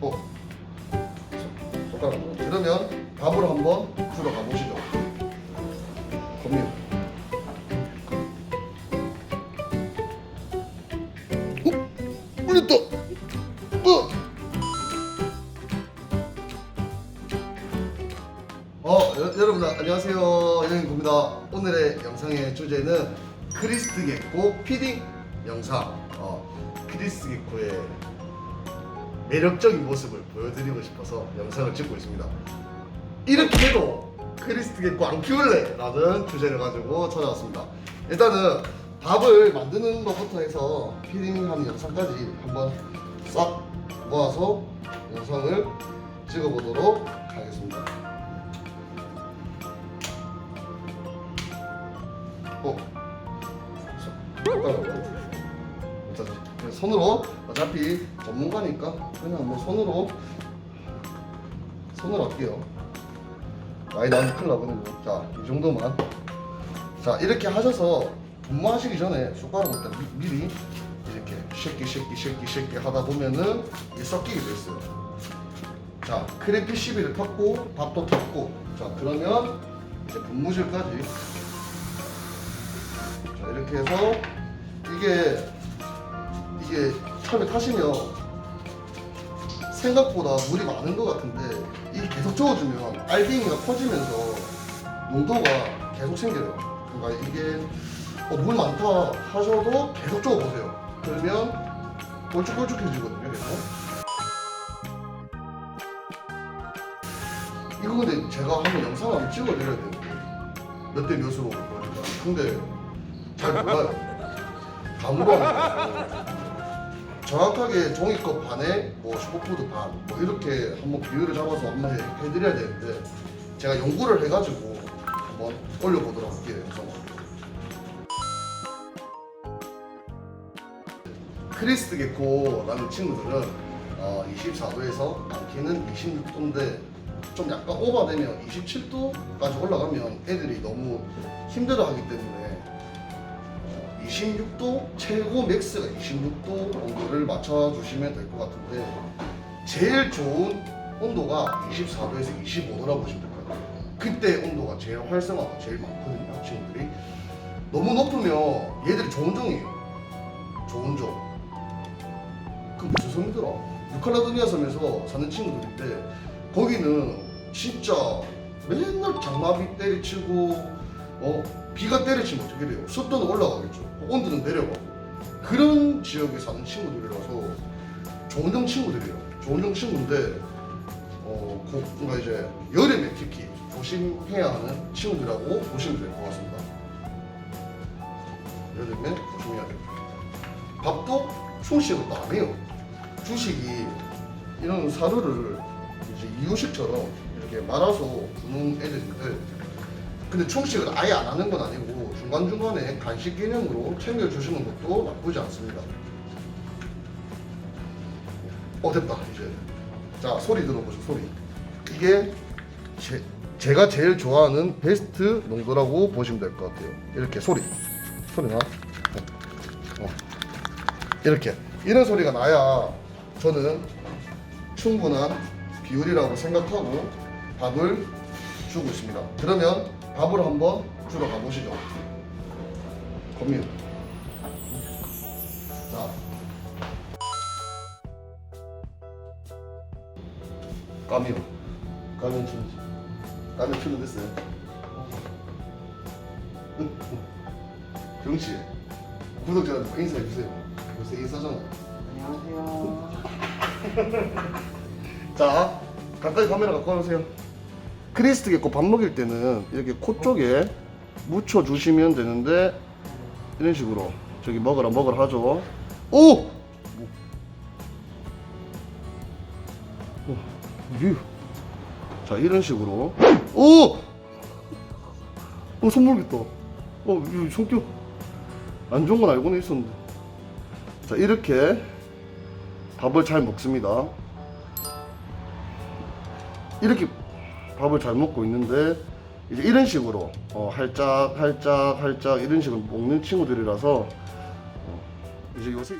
어? 손- 손가락으로. 그러면 밥을 한번 주러 가보시죠. 겁니다. 어? 어? 어, 안녕하세요. 영인구입니다. 오늘의 영상의 주제는 크리스트 개코 피딩 영상. 어, 크리스트 개코의 매력적인 모습을 보여드리고 싶어서 영상을 찍고 있습니다. 이렇게 해도 개코 안 키울래? 라는 주제를 가지고 찾아왔습니다. 일단은 밥을 만드는 것부터 해서 피딩하는 영상까지 한번 싹 모아서 영상을 찍어보도록 하겠습니다. 어? 손으로 어차피 전문가니까 그냥 뭐 손으로 손으로 할게요? 많이 나오면 큰일 나거든요. 자이 정도만. 자 이렇게 하셔서 분무하시기 전에 숟가락을 일단 미, 미리 이렇게 쉐끼 쉐끼 쉐끼 쉐끼 하다 보면은 이게 섞이게 돼 있어요. 자 크래피 시비를 탔고 밥도 탔고. 자 그러면 이제 분무실까지. 자 이렇게 해서 이게 이게 처음에 타시면 생각보다 물이 많은 것 같은데 이게 계속 저어주면 알갱이가 커지면서 농도가 계속 생겨요. 그러니까 이게 어, 물 많다 하셔도 계속 저어보세요. 그러면 걸쭉걸쭉해지거든요. 계속. 이거 근데 제가 한번 영상 한번 찍어드려야 되는데 몇 대 몇으로 보여줄까? 근데 잘 몰라요. 다 물어보고 정확하게 종이컵 반에 뭐 슈퍼푸드 반 뭐 이렇게 한번 비율을 잡아서 한번 해- 해드려야 되는데 제가 연구를 해가지고 한번 올려보도록 할게요 영상을. 크리스트 게코라는 친구들은 어, 24도에서 많게는 26도인데 좀 약간 오버되면 27도까지 올라가면 애들이 너무 힘들어하기 때문에 26도 최고 맥스가 26도 온도를 맞춰주시면 될 것 같은데 제일 좋은 온도가 24도에서 25도라고 보시면 될 것 같아요. 그때 온도가 제일 활성화가 제일 많거든요, 친구들이. 너무 높으면 얘들이 좋은 종이에요. 좋은 종. 그 무슨 섬이더라? 유칼라도니아 섬에서 사는 친구들인데 거기는 진짜 맨날 장마비 때리치고 어 비가 때리치면 어떻게 돼요? 습도는 올라가겠죠. 온도는 내려가고 그런 지역에 사는 친구들이라서 좋은 종 친구들이에요. 좋은 종 친구인데 어 고- 뭔가 이제 여름에 특히 조심해야 하는 친구들이라고 보시면 될 것 같습니다. 여름에 조심해야 돼요. 밥도 충식을 또안 해요. 주식이 이런 사료를 이제 이유식처럼 이렇게 말아서 주는 애들인데 근데 충식을 아예 안 하는 건 아니고 중간중간에 간식 개념으로 챙겨주시는 것도 나쁘지 않습니다. 어 됐다 이제. 자 소리 들어보죠 소리. 이게 제, 제가 제일 좋아하는 베스트 농도라고 보시면 될 것 같아요. 이렇게 소리. 소리 나? 어. 이렇게. 이런 소리가 나야 저는 충분한 비율이라고 생각하고 밥을 주고 있습니다. 그러면 밥을 한번 주러 가보시죠. 겁니다. 자. 까미요. 까면 추는 까면 추는 됐어요. 경씨 구독자한테 인사해 주세요. 요새 인사잖아. 안녕하세요. 자 가까이 카메라 갖고 와주세요 크리스트 개코 밥 먹일 때는 이렇게 코 쪽에 묻혀 주시면 되는데 이런 식으로 저기 먹으라 먹으라 하죠. 오! 오, 유. 자 이런 식으로. 오! 어 손모르겠다. 어 이거 성격 안 좋은 건 알고는 있었는데. 자 이렇게 밥을 잘 먹습니다. 이렇게 밥을 잘 먹고 있는데 이제 이런 식으로 어, 할짝 할짝 할짝 이런 식으로 먹는 친구들이라서 어, 이제 요새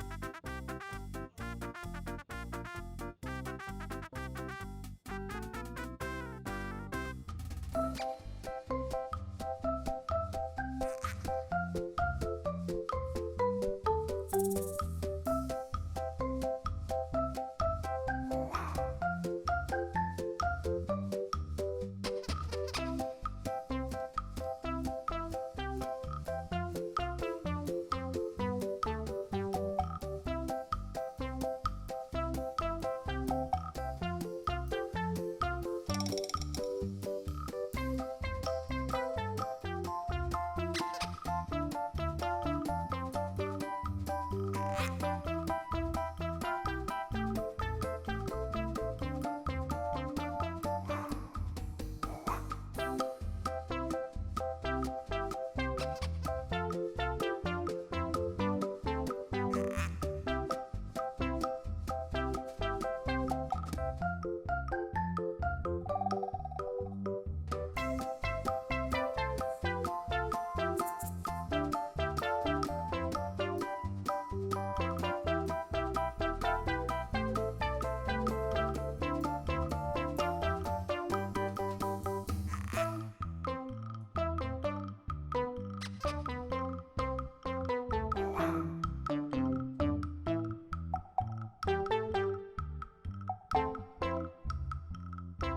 Thank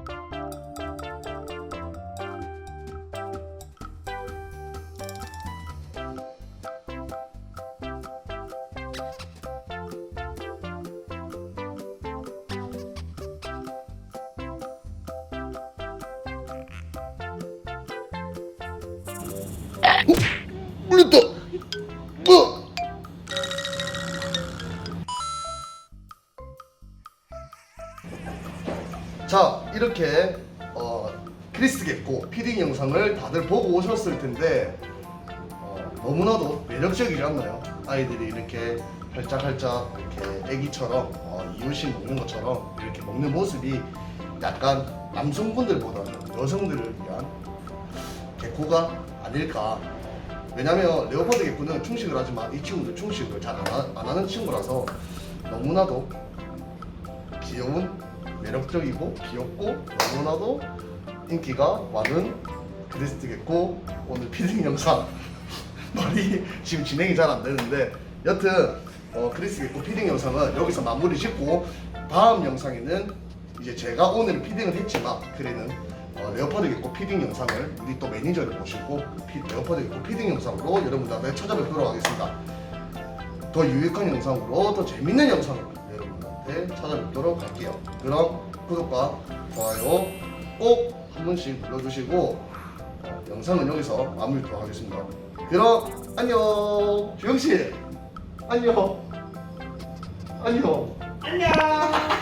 you. 물렸다. 뭐? 자 이렇게 어, 크리스 겠고 피딩 영상을 다들 보고 오셨을 텐데 어, 너무나도 매력적이지 않나요? 아이들이 이렇게 활짝활짝 이렇게 애기처럼 어, 이유식 먹는 것처럼 이렇게 먹는 모습이 약간 남성분들보다는 여성들을 위한 개코가 아닐까. 왜냐면 레오파드 개코는 충식을 하지만 이 친구들 충식을 잘 안 하는 친구라서 너무나도 귀여운 매력적이고 귀엽고 너무나도 인기가 많은 그리스트 개코 오늘 피딩 영상 말이 지금 진행이 잘 안 되는데 여튼 어, 크리스 개코 피딩 영상은 여기서 마무리 짓고 다음 영상에는 이제 제가 오늘 피딩을 했지만 그래는 어, 레오파드 개코 피딩 영상을 우리 또 매니저를 모시고 피, 레오파드 개코 피딩 영상으로 여러분들한테 찾아뵙도록 하겠습니다. 더 유익한 영상으로 더 재밌는 영상으로 여러분한테 찾아뵙도록 할게요. 그럼 구독과 좋아요 꼭 한 번씩 눌러주시고 어, 영상은 여기서 마무리하도록 하겠습니다. 그럼 안녕 주영 씨 안녕 안녕 안녕.